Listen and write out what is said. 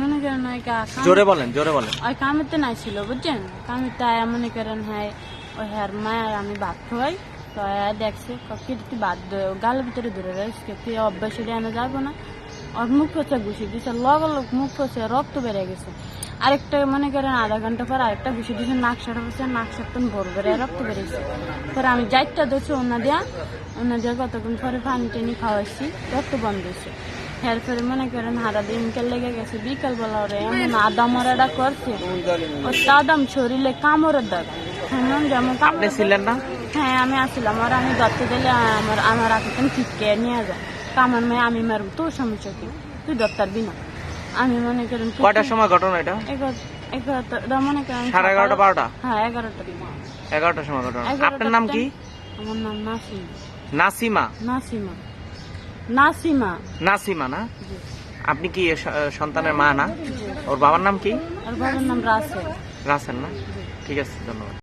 মনে করেন ওই জোরে বলেন জোরে বলেন। ওই কামিতে নাই ছিল বুঝছেন? কামিতে আয়া মনে করেন হ্যাঁ ওই হ্যার মায়ের আমি ভাত খাওয়াই তো আয়া দেখছে কি তুই ভাত গালের ভিতরে ধরে রয়েছে তুই অভ্যাস এনে যাব না। ওর মুখ হচ্ছে ঘুষি দিছে লগ লগ মুখ হচ্ছে রক্ত বেড়ে গেছে। আরেকটা মনে করেন আধা ঘণ্টা পর আরেকটা ঘুষি দিয়েছে নাক সাটা হচ্ছে নাক সাটটা বড় বেড়ে রক্ত বেড়েছে। পরে আমি যাইটা ধরছি ওনা দিয়া ওনা দিয়া কতক্ষণ পরে পানি টানি খাওয়াইছি রক্ত বন্ধ হয়েছে এরপরে মনে করেন হারা দিনকাল লেগে গেছে বিকাল বেলা ওরে এমন আদা মরাটা করছে ও তাদাম শরীরে কামড়ের দাগ হ্যাঁ যেমন আপনি ছিলেন না? হ্যাঁ আমি আসছিলাম আর আমি ধরতে গেলে আমার আমার আগে ঠিককে নিয়ে যায়। কামার মেয়ে আমি মারব তোর সমস্যা কি তুই ধরতে পারবি না আমি মনে করেন কয়টার সময় ঘটনা এটা? এগারো- এগারোটা মনে করেন সাড়ে এগারোটা বারোটা হ্যাঁ এগারোটা এগারোটার সময় ঘটনা। আপনার নাম কি? আমার নাম নাসিমা। নাসিমা? নাসিমা। নাসিমা। নাসিমা না? আপনি কি সন্তানের মা না? ওর বাবার নাম কি? ওর বাবার নাম রাসেল। রাসেল না? ঠিক আছে ধন্যবাদ।